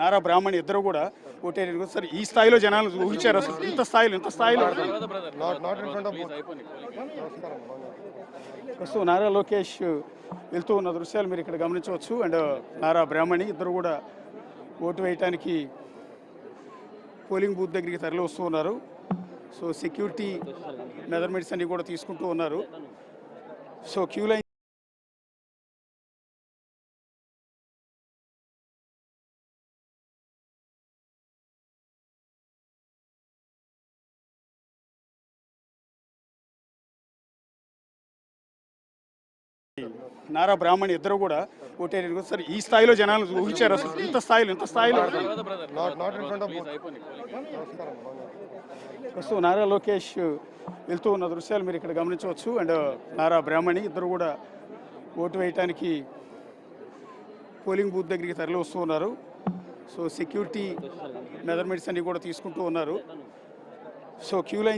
నారా బ్రాహ్మణి ఇద్దరు కూడా voter sir ఈ స్థాయిలో జనాలు ఊహించారు అసలు ఇంత స్థాయిలో ఇంత స్థాయిలో. Not not in front of ప్రస్తుతం నారా లోకేష్ వెళ్తూ ఉన్న దృశ్యాలు మీరు ఇక్కడ గమనించవచ్చు. అండ్ నారా బ్రాహ్మణి ఇద్దరు కూడా ఓటు వేయటానికి పోలింగ్ బూత్ దగ్గరికి తరలి వస్తూ ఉన్నారు. సో సెక్యూరిటీ మెజర్మెంట్స్ అన్ని కూడా తీసుకుంటూ ఉన్నారు. So queue line Nara Brahmani ఇద్దరు కూడా ఓటేరు సార్ ఈ స్థాయిలో జనాలు ఊహించారు అసలు? ఇంత స్థాయిలో ఇంత స్థాయిలో? ప్రస్తుతం నారా లోకేష్ వెళ్తూ ఉన్న దృశ్యాలు మీరు ఇక్కడ గమనించవచ్చు. అండ్ నారా బ్రాహ్మణి ఇద్దరు కూడా ఓటు వేయటానికి పోలింగ్ బూత్ దగ్గరికి తరలి వస్తూ ఉన్నారు. సో సెక్యూరిటీ మెజర్మెంట్స్ అన్ని కూడా తీసుకుంటూ ఉన్నారు. So queue line